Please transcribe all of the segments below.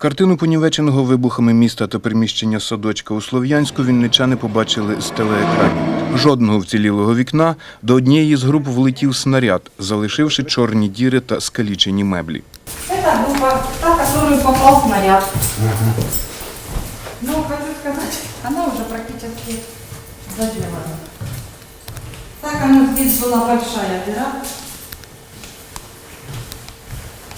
Картину понівеченого вибухами міста та приміщення садочка у Слов'янську вінничани побачили з телеекранів. Жодного вцілілого вікна до однієї з груп влетів снаряд, залишивши чорні діри та скалічені меблі. Это группа, та, которую попал снаряд. Ну, хочу сказать, она уже практически заделана. Так оно здесь была большая дыра.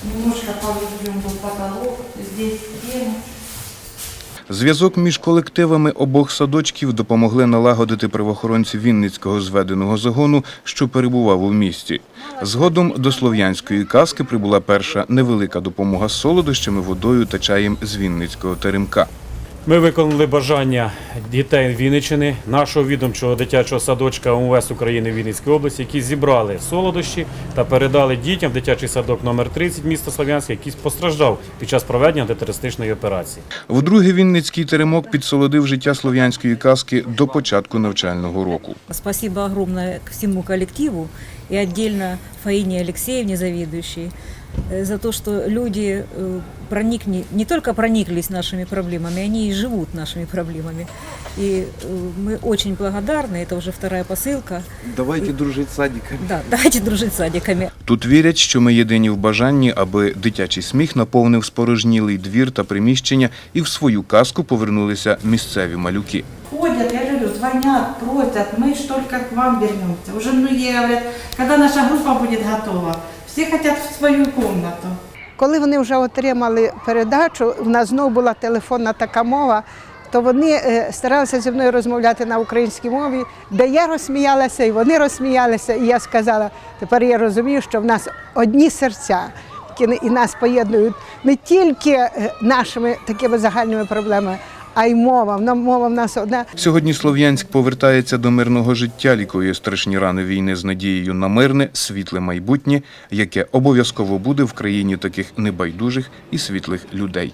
Немножко поврежден был потолок, здесь стены. Зв'язок між колективами обох садочків допомогли налагодити правоохоронці Вінницького зведеного загону, що перебував у місті. Згодом до слов'янської каски прибула перша невелика допомога з солодощами, водою та чаєм з Вінницького теремка. Ми виконали бажання дітей Вінниччини, нашого відомчого дитячого садочка УМВС України Вінницької області, які зібрали солодощі та передали дітям в дитячий садок номер 30 міста Слов'янське, який постраждав під час проведення антитерористичної операції. Вдруге Вінницький теремок підсолодив життя слов'янської каски до початку навчального року. Спасибо огромное к всему коллективу и отдельно Фаине Алексеевне, заведующей, э, за то, что люди э, проникли, не только прониклись нашими проблемами, они и живут нашими проблемами. И э, мы очень благодарны, это уже вторая посылка. Давайте дружить с садиками. Да, давайте дружить с садиками. Тут вірять, що ми єдині в бажанні, аби дитячий сміх наповнив спорожнілий двір та приміщення, і в свою казку повернулися місцеві малюки. Ходят, я говорю, звонят, просят, мы ж только к вам вернемся. Уже многие говорят, когда наша группа будет готова. Все хотят в свою комнату. Коли вони вже отримали передачу, в нас знову була телефонна така мова, то вони е, старалися зі мною розмовляти на українській мові, де я розсміялася, і вони розсміялися. І я сказала, тепер я розумію, що в нас одні серця, і нас поєднують не тільки е, нашими такими загальними проблемами, а й мова. Мова в нас одна. Сьогодні Слов'янськ повертається до мирного життя, лікує страшні рани війни з надією на мирне, світле майбутнє, яке обов'язково буде в країні таких небайдужих і світлих людей.